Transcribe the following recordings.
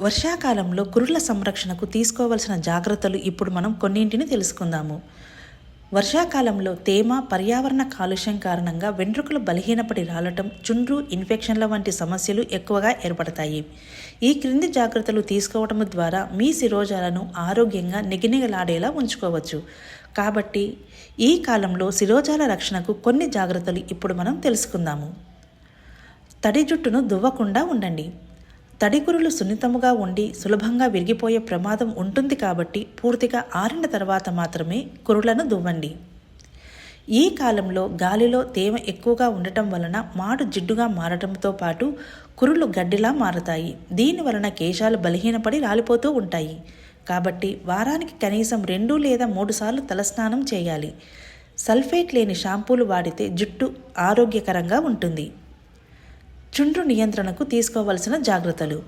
వర్షాకాలంలో కురుల సంరక్షణకు తీసుకోవలసిన జాగ్రత్తలు ఇప్పుడు మనం కొన్నింటిని తెలుసుకుందాము. వర్షాకాలంలో తేమ పర్యావరణ కాలుష్యం కారణంగా వెంట్రుకలు బలహీనపడి రాలటం చుండ్రు ఇన్ఫెక్షన్ల వంటి సమస్యలు ఎక్కువగా ఏర్పడతాయి. ఈ క్రింది జాగ్రత్తలు తీసుకోవడం ద్వారా మీ శిరోజాలను ఆరోగ్యంగా నిగనిగలాడేలా ఉంచుకోవచ్చు. కాబట్టి ఈ కాలంలో శిరోజాల రక్షణకు కొన్ని జాగ్రత్తలు ఇప్పుడు మనం తెలుసుకుందాము. తడి జుట్టును దువ్వకుండా ఉండండి. తడి కురులు సున్నితముగా ఉండి సులభంగా విరిగిపోయే ప్రమాదం ఉంటుంది కాబట్టి పూర్తిగా ఆరిన తర్వాత మాత్రమే కురులను దువ్వండి. ఈ కాలంలో గాలిలో తేమ ఎక్కువగా ఉండటం వలన మాడు జిడ్డుగా మారటంతో పాటు కురులు గడ్డిలా మారతాయి. దీని వలన కేశాలు బలహీనపడి రాలిపోతూ ఉంటాయి. కాబట్టి వారానికి కనీసం రెండు లేదా మూడు సార్లు తలస్నానం చేయాలి. సల్ఫేట్ లేని షాంపూలు వాడితే జుట్టు ఆరోగ్యకరంగా ఉంటుంది. చుండ్రు నియంత్రణకు తీసుకోవలసిన జాగ్రత్తలు.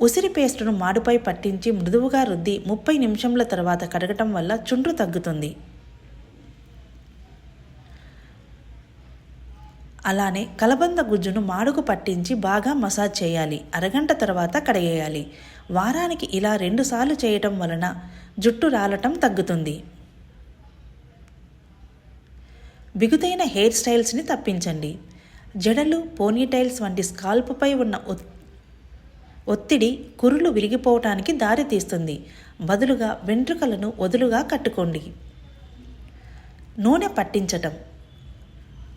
ఉసిరి పేస్టును మాడుపై పట్టించి మృదువుగా రుద్ది ముప్పై నిమిషంల తర్వాత కడగటం వల్ల చుండ్రు తగ్గుతుంది. అలానే కలబంద గుజ్జును మాడుకు పట్టించి బాగా మసాజ్ చేయాలి. అరగంట తర్వాత కడిగేయాలి. వారానికి ఇలా రెండుసార్లు చేయటం వలన జుట్టు రాలటం తగ్గుతుంది. బిగుతైన హెయిర్ స్టైల్స్ని తప్పించండి. జడలు పోనీటైల్స్ వంటి స్కాల్ప్పై ఉన్న ఒత్- ఒత్తిడి కురులు విరిగిపోవటానికి దారితీస్తుంది బదులుగా వెంట్రుకలను వదులుగా కట్టుకోండి. నూనె పట్టించటం.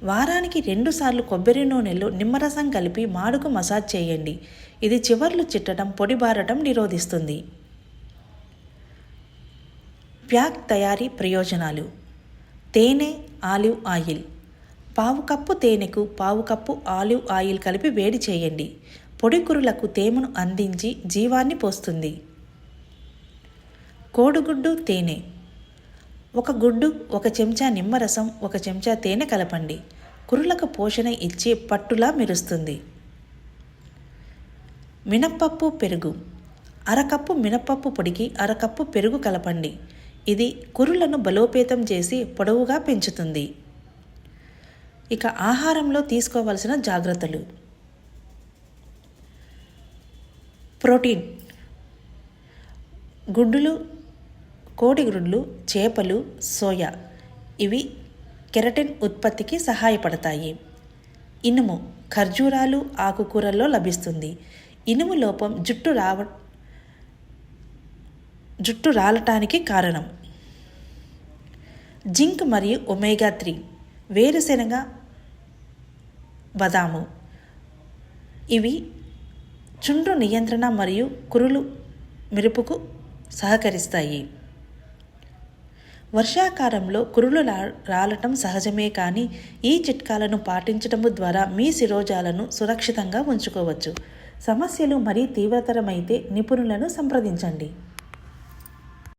వారానికి రెండుసార్లు కొబ్బరి నూనెలో నిమ్మరసం కలిపి మాడుకు మసాజ్ చేయండి. ఇది చివర్లు చిట్టడం పొడిబారటం నిరోధిస్తుంది. ప్యాక్ తయారీ ప్రయోజనాలు. తేనె ఆలివ్ ఆయిల్. పావు కప్పు తేనెకు పావు కప్పు ఆలివ్ ఆయిల్ కలిపి వేడి చేయండి. పొడి కురులకు తేమను అందించి జీవాన్ని పోస్తుంది. కోడిగుడ్డు తేనె. ఒక గుడ్డు ఒక చెంచా నిమ్మరసం ఒక చెంచా తేనె కలపండి. కురులకు పోషణ ఇచ్చి పట్టులా మెరుస్తుంది. మినప్పప్పు పెరుగు. అరకప్పు మినప్పప్పు పొడికి అరకప్పు పెరుగు కలపండి. ఇది కురులను బలోపేతం చేసి పొడవుగా పెంచుతుంది. ఇక ఆహారంలో తీసుకోవలసిన జాగ్రత్తలు. ప్రోటీన్. గుడ్డులు కోడి గుడ్లు చేపలు సోయా ఇవి కెరటిన్ ఉత్పత్తికి సహాయపడతాయి. ఇనుము ఖర్జూరాలు ఆకుకూరల్లో లభిస్తుంది. ఇనుము లోపం జుట్టు రావ జుట్టు రాలటానికి కారణం. జింక్ మరియు ఒమేగా త్రీ వేరుశెనగ బదాము. ఇవి చుండ్రు నియంత్రణ మరియు కురులు మెరుపుకు సహకరిస్తాయి. వర్షాకాలంలో కురులు రా- రాలటం సహజమే కానీ ఈ చిట్కాలను పాటించడం ద్వారా మీ శిరోజాలను సురక్షితంగా ఉంచుకోవచ్చు. సమస్యలు మరీ తీవ్రతరమైతే నిపుణులను సంప్రదించండి.